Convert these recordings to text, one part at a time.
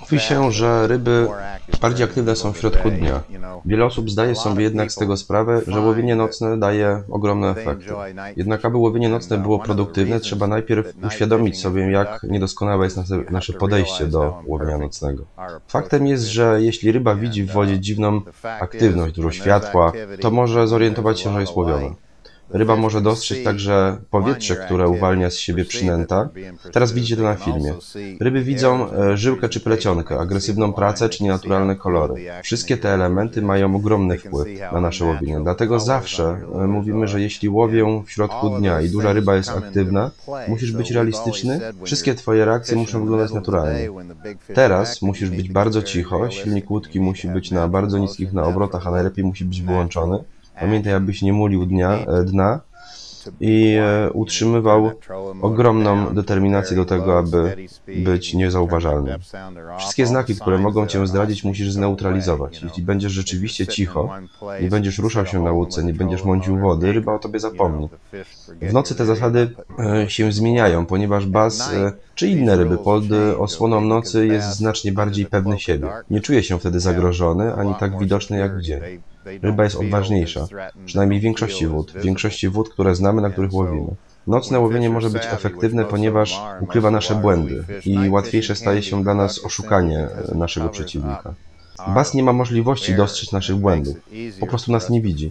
Mówi się, że ryby bardziej aktywne są w środku dnia. Wiele osób zdaje sobie jednak z tego sprawę, że łowienie nocne daje ogromne efekty. Jednak aby łowienie nocne było produktywne, trzeba najpierw uświadomić sobie, jak niedoskonałe jest nasze, podejście do łowienia nocnego. Faktem jest, że jeśli ryba widzi w wodzie dziwną aktywność, dużo światła, to może zorientować się, że jest łowiona. Ryba może dostrzec także powietrze, które uwalnia z siebie przynęta. Teraz widzicie to na filmie. Ryby widzą e, żyłkę czy plecionkę, agresywną pracę czy nienaturalne kolory. Wszystkie te elementy mają ogromny wpływ na nasze łowienie. Dlatego zawsze e, mówimy, że jeśli łowię w środku dnia i duża ryba jest aktywna, musisz być realistyczny. Wszystkie twoje reakcje muszą wyglądać naturalnie. Teraz musisz być bardzo cicho, silnik łódki musi być na bardzo niskich na obrotach, a najlepiej musi być wyłączony. Pamiętaj, abyś nie mulił dnia, e, dna i e, utrzymywał ogromną determinację do tego, aby być niezauważalny. Wszystkie znaki, które mogą cię zdradzić, musisz zneutralizować. Jeśli będziesz rzeczywiście cicho, nie będziesz ruszał się na łódce, nie będziesz mącił wody, ryba o tobie zapomni. W nocy te zasady e, się zmieniają, ponieważ bas czy inne ryby pod osłoną nocy jest znacznie bardziej pewny siebie. Nie czuje się wtedy zagrożony, ani tak widoczny jak w dzień. Ryba jest odważniejsza, przynajmniej w większości wód, w większości wód, które znamy, na których łowimy. Nocne łowienie może być efektywne, ponieważ ukrywa nasze błędy i łatwiejsze staje się dla nas oszukanie naszego przeciwnika. Bas nie ma możliwości dostrzec naszych błędów. Po prostu nas nie widzi.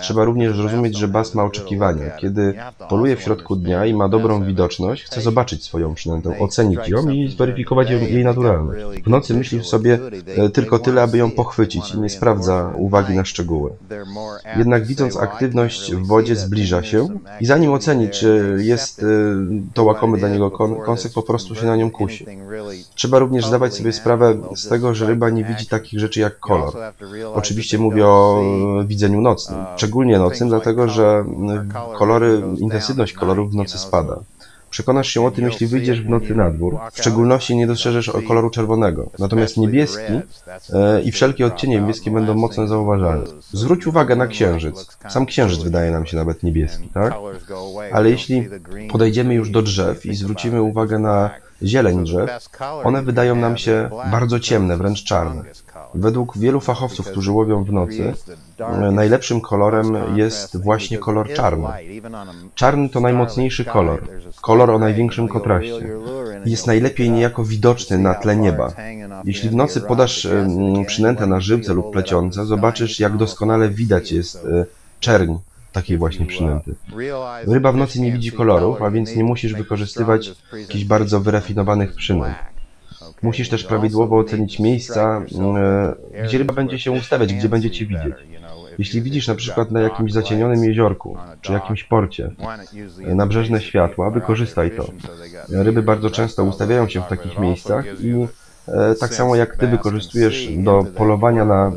Trzeba również zrozumieć, że Bas ma oczekiwania. Kiedy poluje w środku dnia i ma dobrą widoczność, chce zobaczyć swoją przynętę, ocenić ją i zweryfikować jej naturalność. W nocy myśli w sobie e, tylko tyle, aby ją pochwycić i nie sprawdza uwagi na szczegóły. Jednak widząc aktywność w wodzie zbliża się i zanim oceni, czy jest e, to łakomy dla niego kąsek, po prostu się na nią kusi. Trzeba również zdawać sobie sprawę z tego, że ryba nie widzi takich rzeczy jak kolor. Oczywiście mówię o widzeniu nocnym, szczególnie nocnym, dlatego że m, kolory, intensywność kolorów w nocy spada. Przekonasz się o tym, jeśli wyjdziesz w nocy na dwór. W szczególności nie dostrzeżesz koloru czerwonego. Natomiast niebieski e, i wszelkie odcienie niebieskie będą mocno zauważalne. Zwróć uwagę na księżyc. Sam księżyc wydaje nam się nawet niebieski, tak? Ale jeśli podejdziemy już do drzew i zwrócimy uwagę na zieleń drzew, one wydają nam się bardzo ciemne, wręcz czarne. Według wielu fachowców, którzy łowią w nocy, najlepszym kolorem jest właśnie kolor czarny. Czarny to najmocniejszy kolor, kolor o największym kontraście. Jest najlepiej niejako widoczny na tle nieba. Jeśli w nocy podasz e, m, przynętę na żyłce lub plecionce, zobaczysz jak doskonale widać jest e, czerń takiej właśnie przynęty. Ryba w nocy nie widzi kolorów, a więc nie musisz wykorzystywać jakichś bardzo wyrafinowanych przynęt. Musisz też prawidłowo ocenić miejsca, e, gdzie ryba będzie się ustawiać, gdzie będzie cię widzieć. Jeśli widzisz na przykład na jakimś zacienionym jeziorku, czy jakimś porcie, e, nabrzeżne światła, wykorzystaj to. Ryby bardzo często ustawiają się w takich miejscach i e, tak samo jak ty wykorzystujesz do polowania na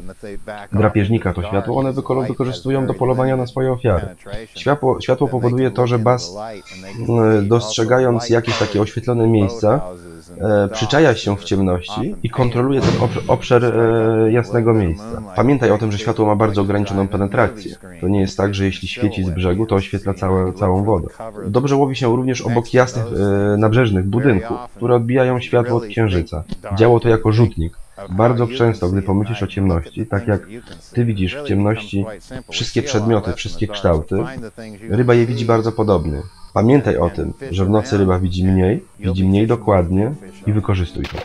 drapieżnika to światło, one wyko- wykorzystują do polowania na swoje ofiary. Światło, światło powoduje to, że bas e, dostrzegając jakieś takie oświetlone miejsca, e, przyczaja się w ciemności i kontroluje ten obsz- obszar e, jasnego miejsca. Pamiętaj o tym, że światło ma bardzo ograniczoną penetrację. To nie jest tak, że jeśli świeci z brzegu, to oświetla całe, całą wodę. Dobrze łowi się również obok jasnych, e, nabrzeżnych budynków, które odbijają światło od księżyca. Działo to jako rzutnik. Bardzo często, gdy pomyślisz o ciemności, tak jak ty widzisz w ciemności wszystkie przedmioty, wszystkie kształty, ryba je widzi bardzo podobnie. Pamiętaj o tym, że w nocy ryba widzi mniej, widzi mniej dokładnie i wykorzystuj to.